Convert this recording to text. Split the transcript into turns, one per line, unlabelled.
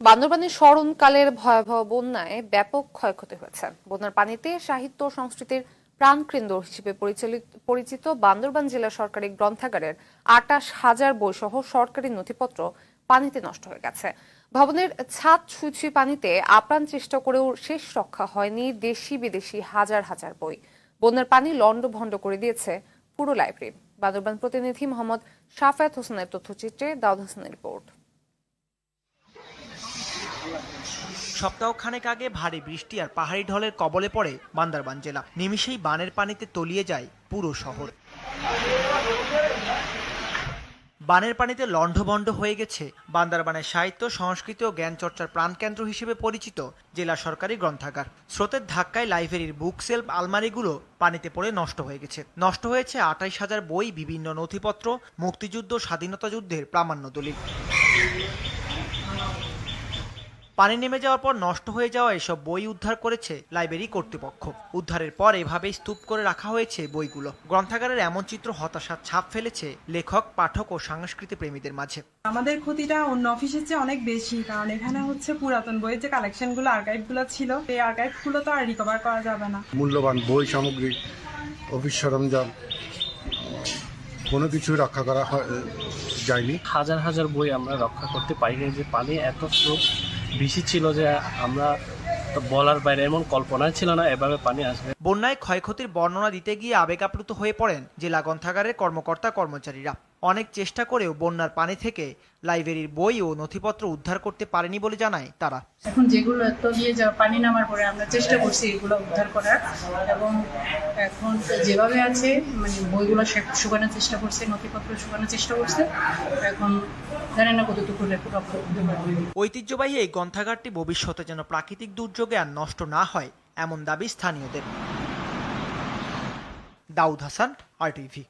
বান্দরবানের স্মরণকালের ভয়াবহ বন্যায় ব্যাপক ক্ষয়ক্ষতি হয়েছে। বন্যার পানিতে সাহিত্য সংস্কৃতির প্রাণকেন্দ্র হিসেবে পরিচিত বান্দরবান জেলা সরকারি গ্রন্থাগারের আটাশ হাজার বইসহ সরকারি নথিপত্র পানিতে নষ্ট হয়ে গেছে। ভবনের ছাদ ছুঁই পানিতে আপ্রাণ চেষ্টা করেও শেষ রক্ষা হয়নি দেশি বিদেশি হাজার হাজার বই। বন্যার পানি লন্ডভন্ড করে দিয়েছে পুরো লাইব্রেরি। বান্দরবান প্রতিনিধি মোহাম্মদ শাফায়াত হোসেনের তথ্যচিত্রে দাউদ হোসেনের রিপোর্ট।
সপ্তাহখানেক আগে ভারী বৃষ্টি আর পাহাড়ি ঢলের কবলে পড়ে বান্দারবান জেলা। নিমিষেই বানের পানিতে তলিয়ে যায় পুরো শহর। বানের পানিতে লণ্ডভণ্ড হয়ে গেছে বান্দারবানের সাহিত্য, সংস্কৃতি ও জ্ঞান চর্চার প্রাণকেন্দ্র হিসেবে পরিচিত জেলা সরকারি গ্রন্থাগার। স্রোতের ধাক্কায় লাইব্রেরির বুক সেলফ আলমারিগুলো পানিতে পড়ে নষ্ট হয়ে গেছে। নষ্ট হয়েছে আঠাইশ হাজার বই, বিভিন্ন নথিপত্র, মুক্তিযুদ্ধ, স্বাধীনতা যুদ্ধের প্রামাণ্য দলিল। পানি নেমে যাওয়ার পর নষ্ট হয়ে যাওয়া এসব বই উদ্ধার করেছে লাইব্রেরি কর্তৃপক্ষ। উদ্ধারের পর এভাবেই স্তূপ করে রাখা হয়েছে বইগুলো। গ্রন্থাগারের এমন চিত্র হতাশার ছাপ ফেলেছে লেখক পাঠক ও সাংস্কৃতিক প্রেমীদের মাঝে।
আমাদের ক্ষতিটা অন্য অফিসের চেয়ে অনেক বেশি কারণ এখানে হচ্ছে পুরাতন বইয়ের যে কালেকশনগুলো আর্কাইভগুলো ছিল এই আর্কাইভগুলো তো আর রিকভার করা যাবে না।
মূল্যবান বই সামগ্রী অফিস সরঞ্জাম কোনো কিছু রক্ষা করা হয়- যায়নি।
হাজার হাজার বই আমরা রক্ষা করতে পারিনি যে পানি এত স্রোত বেশি ছিল যে আমরা বলার বাইরে এমন কল্পনা ছিল না, এভাবে পানি আসবে।
বন্যায় ক্ষয়ক্ষতির বর্ণনা দিতে গিয়ে আবেগ আপ্লুত হয়ে পড়েন জেলা গ্রন্থাগারের কর্মকর্তা কর্মচারীরা অনেক চেষ্টা করেও বন্যার পানি থেকে লাইব্রেরির বই ও নথিপত্র উদ্ধার করতে পারেনি বলে জানায় তারা।
এখন যেগুলো তলিয়ে যাওয়া পানি নামার পরে আমরা চেষ্টা করছি এগুলো উদ্ধার করার এবং এখন যেভাবে আছে মানে বইগুলো শুকানোর চেষ্টা করছে নথিপত্র শুকানোর চেষ্টা করছে এখন
ঐতিহ্যবাহী এই গ্রন্থাগারটি ভবিষ্যতে যেন প্রাকৃতিক দুর্যোগে আর নষ্ট না হয় এমন দাবি স্থানীয়দের। দাউদ হাসান আরটিভি